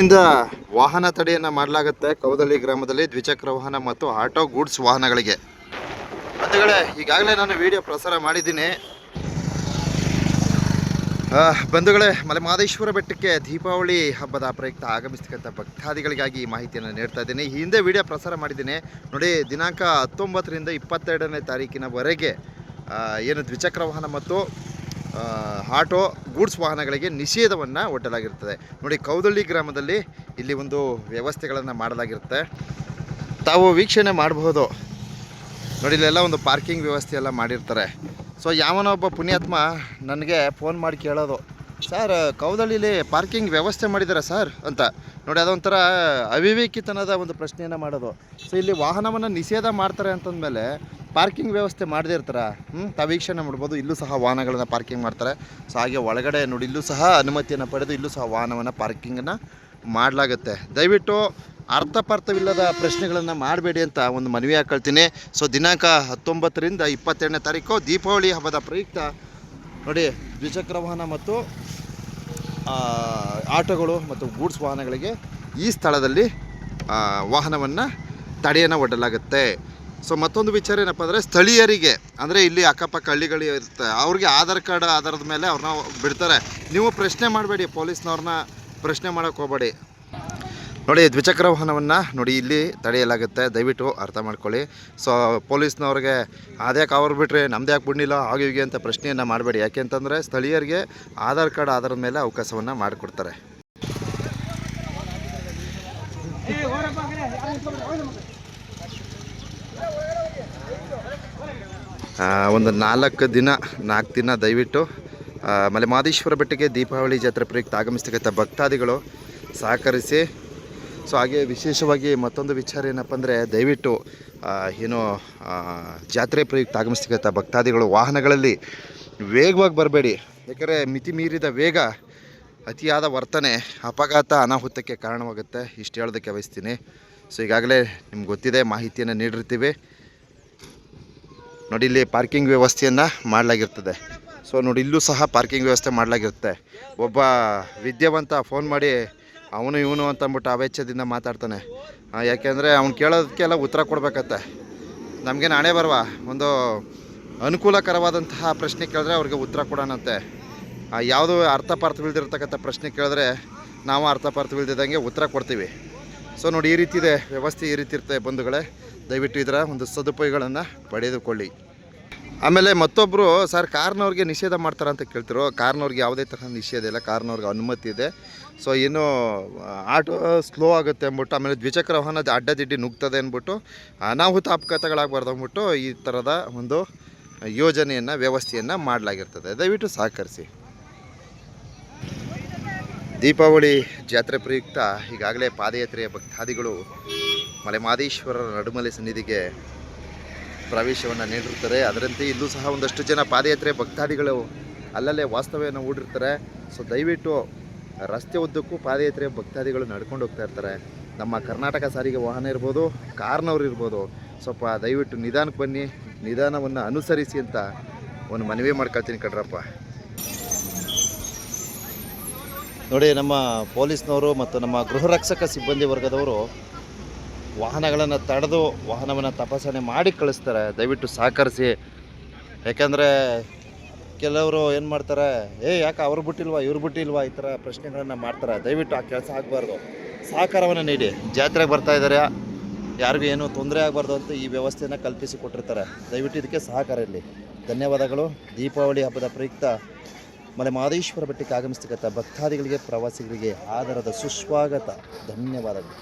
ಇಂದ ವಾಹನ ತಡೆಯನ್ನು ಮಾಡಲಾಗುತ್ತೆ ಕೌದಳ್ಳಿ ಗ್ರಾಮದಲ್ಲಿ ದ್ವಿಚಕ್ರ ವಾಹನ ಮತ್ತು ಆಟೋ ಗೂಡ್ಸ್ ವಾಹನಗಳಿಗೆ. ಮತ್ತುಗಳೇ ಈಗಾಗಲೇ ನಾನು ವಿಡಿಯೋ ಪ್ರಸಾರ ಮಾಡಿದ್ದೀನಿ. ಬಂಧುಗಳೇ ಮಲೆಮಹದೇಶ್ವರ ಬೆಟ್ಟಕ್ಕೆ ದೀಪಾವಳಿ ಹಬ್ಬದ ಪ್ರಯುಕ್ತ ಆಗಮಿಸ್ತಕ್ಕಂಥ ಭಕ್ತಾದಿಗಳಿಗಾಗಿ ಈ ಮಾಹಿತಿಯನ್ನು ನೀಡ್ತಾ ಇದ್ದೀನಿ. ಹಿಂದೆ ವಿಡಿಯೋ ಪ್ರಸಾರ ಮಾಡಿದ್ದೀನಿ. ನೋಡಿ, ದಿನಾಂಕ ಹತ್ತೊಂಬತ್ತರಿಂದ ಇಪ್ಪತ್ತೆರಡನೇ ತಾರೀಕಿನವರೆಗೆ ಏನು ದ್ವಿಚಕ್ರ ವಾಹನ ಮತ್ತು ಆಟೋ, ಗೂಡ್ಸ್ ವಾಹನಗಳಿಗೆ ನಿಷೇಧವನ್ನು ಒಡ್ಡಲಾಗಿರ್ತದೆ ನೋಡಿ, ಕೌದಳ್ಳಿ ಗ್ರಾಮದಲ್ಲಿ ಇಲ್ಲಿ ಒಂದು ವ್ಯವಸ್ಥೆಗಳನ್ನು ಮಾಡಲಾಗಿರುತ್ತೆ. ತಾವು ವೀಕ್ಷಣೆ ಮಾಡಬಹುದು ನೋಡಿ, ಇಲ್ಲೆಲ್ಲ ಒಂದು ಪಾರ್ಕಿಂಗ್ ವ್ಯವಸ್ಥೆ ಎಲ್ಲ ಮಾಡಿರ್ತಾರೆ. ಸೊ ಒಬ್ಬ ಪುಣ್ಯಾತ್ಮ ನನಗೆ ಫೋನ್ ಮಾಡಿ ಕೇಳೋದು, ಸರ್, ಕೌದಳ್ಳಿಲಿ ಪಾರ್ಕಿಂಗ್ ವ್ಯವಸ್ಥೆ ಮಾಡಿದ್ದಾರೆ ಸರ್? ಅಂತ. ನೋಡಿ, ಅದೊಂಥರ ಅವಿವೇಕಿತನದ ಒಂದು ಪ್ರಶ್ನೆಯನ್ನು ಮಾಡೋದು. ಸೊ ಇಲ್ಲಿ ವಾಹನವನ್ನು ನಿಷೇಧ ಮಾಡ್ತಾರೆ ಅಂತಂದಮೇಲೆ ಪಾರ್ಕಿಂಗ್ ವ್ಯವಸ್ಥೆ ಮಾಡದೇ ಇರ್ತಾರ? ಹ್ಞೂ ತಾವು ವೀಕ್ಷಣೆ ಮಾಡ್ಬೋದು. ಇಲ್ಲೂ ಸಹ ವಾಹನಗಳನ್ನು ಪಾರ್ಕಿಂಗ್ ಮಾಡ್ತಾರೆ. ಸೊ ಹಾಗೆ ಒಳಗಡೆ ನೋಡಿ, ಇಲ್ಲೂ ಸಹ ಅನುಮತಿಯನ್ನು ಪಡೆದು ಇಲ್ಲೂ ಸಹ ವಾಹನವನ್ನು ಪಾರ್ಕಿಂಗನ್ನು ಮಾಡಲಾಗುತ್ತೆ. ದಯವಿಟ್ಟು ಅರ್ಥಪರ್ಥವಿಲ್ಲದ ಪ್ರಶ್ನೆಗಳನ್ನು ಮಾಡಬೇಡಿ ಅಂತ ಒಂದು ಮನವಿ ಹಾಕೊಳ್ತೀನಿ. ಸೊ ದಿನಾಂಕ ಹತ್ತೊಂಬತ್ತರಿಂದ ಇಪ್ಪತ್ತೆರಡನೇ ತಾರೀಕು, ದೀಪಾವಳಿ ಹಬ್ಬದ ಪ್ರಯುಕ್ತ ನೋಡಿ, ದ್ವಿಚಕ್ರ ವಾಹನ ಮತ್ತು ಆಟೋಗಳು ಮತ್ತು ಗೂಡ್ಸ್ ವಾಹನಗಳಿಗೆ ಈ ಸ್ಥಳದಲ್ಲಿ ವಾಹನವನ್ನು ತಡೆಯನ್ನು ಒಡ್ಡಲಾಗುತ್ತೆ. ಸೊ ಮತ್ತೊಂದು ವಿಚಾರ ಏನಪ್ಪ ಅಂದರೆ ಸ್ಥಳೀಯರಿಗೆ, ಅಂದರೆ ಇಲ್ಲಿ ಅಕ್ಕಪಕ್ಕ ಹಳ್ಳಿಗಳು ಇರುತ್ತೆ, ಅವ್ರಿಗೆ ಆಧಾರ್ ಕಾರ್ಡ್, ಆಧಾರದ ಮೇಲೆ ಅವ್ರನ್ನ ಬಿಡ್ತಾರೆ. ನೀವು ಪ್ರಶ್ನೆ ಮಾಡಬೇಡಿ, ಪೊಲೀಸ್ನವ್ರನ್ನ ಪ್ರಶ್ನೆ ಮಾಡೋಕ್ಕೆ ಹೋಗಬೇಡಿ. ನೋಡಿ, ದ್ವಿಚಕ್ರ ವಾಹನವನ್ನು ನೋಡಿ, ಇಲ್ಲಿ ತಡೆಯಲಾಗುತ್ತೆ. ದಯವಿಟ್ಟು ಅರ್ಥ ಮಾಡ್ಕೊಳ್ಳಿ. ಸೊ ಪೊಲೀಸ್ನವ್ರಿಗೆ ಅದ್ಯಾಕೆ ಅವ್ರು ಬಿಟ್ಟರೆ ನಮ್ದು ಯಾಕೆ ಬಿಡಲಿಲ್ಲ ಹಾಗೆ ಹೀಗೆ ಅಂತ ಪ್ರಶ್ನೆಯನ್ನು ಮಾಡಬೇಡಿ. ಯಾಕೆ ಅಂತಂದರೆ ಸ್ಥಳೀಯರಿಗೆ ಆಧಾರ್ ಕಾರ್ಡ್, ಆಧಾರದ ಮೇಲೆ ಅವಕಾಶವನ್ನು ಮಾಡಿಕೊಡ್ತಾರೆ. ಒಂದು ನಾಲ್ಕು ದಿನ ನಾಲ್ಕು ದಿನ ದಯವಿಟ್ಟು ಮಲೆ ಮಾದೇಶ್ವರ ಬೆಟ್ಟಕ್ಕೆ ದೀಪಾವಳಿ ಜಾತ್ರೆ ಪ್ರಯುಕ್ತ ಆಗಮಿಸ್ತಕ್ಕಂಥ ಭಕ್ತಾದಿಗಳು ಸಹಕರಿಸಿ. ಸೊ ಹಾಗೆ ವಿಶೇಷವಾಗಿ ಮತ್ತೊಂದು ವಿಚಾರ ಏನಪ್ಪ ಅಂದರೆ, ದಯವಿಟ್ಟು ಏನು ಜಾತ್ರೆ ಪ್ರಯುಕ್ತ ಆಗಮಿಸ್ತಕ್ಕಂಥ ಭಕ್ತಾದಿಗಳು ವಾಹನಗಳಲ್ಲಿ ವೇಗವಾಗಿ ಬರಬೇಡಿ. ಯಾಕಂದರೆ ಮಿತಿ ಮೀರಿದ ವೇಗ ಅತಿಯಾದ ವರ್ತನೆ, ಅಪಘಾತ ಅನಾಹುತಕ್ಕೆ ಕಾರಣವಾಗುತ್ತೆ. ಇಷ್ಟು ಹೇಳೋದಕ್ಕೆ ಬಯಸ್ತೀನಿ. ಸೊ ಈಗಾಗಲೇ ನಿಮ್ಗೆ ಗೊತ್ತಿದೆ, ಮಾಹಿತಿಯನ್ನು ನೀಡಿರ್ತೀವಿ. ನೋಡಿ, ಇಲ್ಲಿ ಪಾರ್ಕಿಂಗ್ ವ್ಯವಸ್ಥೆಯನ್ನು ಮಾಡಲಾಗಿರ್ತದೆ. ಸೊ ನೋಡಿ, ಇಲ್ಲೂ ಸಹ ಪಾರ್ಕಿಂಗ್ ವ್ಯವಸ್ಥೆ ಮಾಡಲಾಗಿರುತ್ತೆ. ಒಬ್ಬ ವಿದ್ಯಾವಂತ ಫೋನ್ ಮಾಡಿ, ಅವನು ಇವನು ಅಂತ ಅಂದ್ಬಿಟ್ಟು ಅವೆಚ್ಚದಿಂದ ಮಾತಾಡ್ತಾನೆ. ಯಾಕೆಂದರೆ ಅವ್ನು ಕೇಳೋದಕ್ಕೆಲ್ಲ ಉತ್ತರ ಕೊಡಬೇಕತ್ತೆ. ನಮಗೆ ನಾಳೆ ಬರುವ? ಒಂದು ಅನುಕೂಲಕರವಾದಂತಹ ಪ್ರಶ್ನೆ ಕೇಳಿದ್ರೆ ಅವ್ರಿಗೆ ಉತ್ತರ ಕೊಡೋಣಂತೆ. ಯಾವುದು ಅರ್ಥಪಾರ್ಥವಿಲ್ದಿರ್ತಕ್ಕಂಥ ಪ್ರಶ್ನೆ ಕೇಳಿದ್ರೆ ನಾವು ಅರ್ಥಪಾರ್ಥವಿಲ್ದಿದ್ದಂಗೆ ಉತ್ತರ ಕೊಡ್ತೀವಿ. ಸೊ ನೋಡಿ, ಈ ರೀತಿ ಇದೆ ವ್ಯವಸ್ಥೆ, ಈ ರೀತಿ ಇರ್ತದೆ ಬಂಧುಗಳೇ. ದಯವಿಟ್ಟು ಇದರ ಒಂದು ಸದುಪಯೋಗಗಳನ್ನು ಪಡೆದುಕೊಳ್ಳಿ. ಆಮೇಲೆ ಮತ್ತೊಬ್ಬರು ಸರ್, ಕಾರ್ನವ್ರಿಗೆ ನಿಷೇಧ ಮಾಡ್ತಾರೆ? ಅಂತ ಕೇಳ್ತಿರೋ, ಕಾರ್ನವ್ರಿಗೆ ಯಾವುದೇ ತರಹ ನಿಷೇಧ ಇಲ್ಲ, ಕಾರ್ನವ್ರಿಗೆ ಅನುಮತಿ ಇದೆ. ಸೊ ಏನು ಆಟೋ ಸ್ಲೋ ಆಗುತ್ತೆ ಅಂದ್ಬಿಟ್ಟು, ಆಮೇಲೆ ದ್ವಿಚಕ್ರ ವಾಹನ ಅಡ್ಡದಿಡ್ಡಿ ನುಗ್ತದೆ ಅಂದ್ಬಿಟ್ಟು ಅನಾಹುತ ಅಪಘಾತಗಳಾಗಬಾರ್ದು ಅಂದ್ಬಿಟ್ಟು ಈ ಥರದ ಒಂದು ಯೋಜನೆಯನ್ನು, ವ್ಯವಸ್ಥೆಯನ್ನು ಮಾಡಲಾಗಿರ್ತದೆ. ದಯವಿಟ್ಟು ಸಹಕರಿಸಿ. ದೀಪಾವಳಿ ಜಾತ್ರೆ ಪ್ರಯುಕ್ತ ಈಗಾಗಲೇ ಪಾದಯಾತ್ರೆಯ ಭಕ್ತಾದಿಗಳು ಮಲೆಮಾದೇಶ್ವರರ ನಡುಮಲೆ ಸನ್ನಿಧಿಗೆ ಪ್ರವೇಶವನ್ನು ನೀಡಿರ್ತಾರೆ. ಅದರಂತೆ ಇಲ್ಲೂ ಸಹ ಒಂದಷ್ಟು ಜನ ಪಾದಯಾತ್ರೆ ಭಕ್ತಾದಿಗಳು ಅಲ್ಲಲ್ಲೇ ವಾಸ್ತವ್ಯವನ್ನು ಹೂಡಿರ್ತಾರೆ. ಸೊ ದಯವಿಟ್ಟು ರಸ್ತೆ ಉದ್ದಕ್ಕೂ ಪಾದಯಾತ್ರೆ ಭಕ್ತಾದಿಗಳು ನಡ್ಕೊಂಡು ಹೋಗ್ತಾ ಇರ್ತಾರೆ. ನಮ್ಮ ಕರ್ನಾಟಕ ಸಾರಿಗೆ ವಾಹನ ಇರ್ಬೋದು, ಕಾರ್ನವ್ರು ಇರ್ಬೋದು, ಸ್ವಲ್ಪ ದಯವಿಟ್ಟು ನಿಧಾನಕ್ಕೆ ಬನ್ನಿ. ನಿಧಾನವನ್ನು ಅನುಸರಿಸಿ ಅಂತ ಒಂದು ಮನವಿ ಮಾಡ್ಕೊಳ್ತೀನಿ ಕಡ್ರಪ್ಪ. ನೋಡಿ, ನಮ್ಮ ಪೊಲೀಸ್ನವರು ಮತ್ತು ನಮ್ಮ ಗೃಹ ರಕ್ಷಕ ಸಿಬ್ಬಂದಿ ವರ್ಗದವರು ವಾಹನಗಳನ್ನು ತಡೆದು ವಾಹನವನ್ನು ತಪಾಸಣೆ ಮಾಡಿ ಕಳಿಸ್ತಾರೆ. ದಯವಿಟ್ಟು ಸಹಕರಿಸಿ. ಯಾಕಂದರೆ ಕೆಲವರು ಏನು ಮಾಡ್ತಾರೆ, ಏ, ಯಾಕೆ ಅವ್ರು ಬಿಟ್ಟಿಲ್ವಾ, ಇವ್ರು ಬಿಟ್ಟಿಲ್ವಾ? ಈ ಥರ ಪ್ರಶ್ನೆಗಳನ್ನು ಮಾಡ್ತಾರೆ. ದಯವಿಟ್ಟು ಆ ಕೆಲಸ ಆಗಬಾರ್ದು. ಸಹಕಾರವನ್ನು ನೀಡಿ. ಜಾತ್ರೆಗೆ ಬರ್ತಾ ಇದ್ದಾರೆ. ಯಾರಿಗೂ ಏನೂ ತೊಂದರೆ ಆಗಬಾರ್ದು ಅಂತ ಈ ವ್ಯವಸ್ಥೆಯನ್ನು ಕಲ್ಪಿಸಿ ಕೊಟ್ಟಿರ್ತಾರೆ. ದಯವಿಟ್ಟು ಇದಕ್ಕೆ ಸಹಕಾರ ಇರಲಿ. ಧನ್ಯವಾದಗಳು. ದೀಪಾವಳಿ ಹಬ್ಬದ ಪ್ರಯುಕ್ತ ಮಲೆ ಮಹದೇಶ್ವರ ಬೆಟ್ಟಕ್ಕೆ ಆಗಮಿಸ್ತಕ್ಕಂಥ ಭಕ್ತಾದಿಗಳಿಗೆ ಪ್ರವಾಸಿಗರಿಗೆ ಆಧಾರದ ಸುಸ್ವಾಗತ ಧನ್ಯವಾದಗಳು.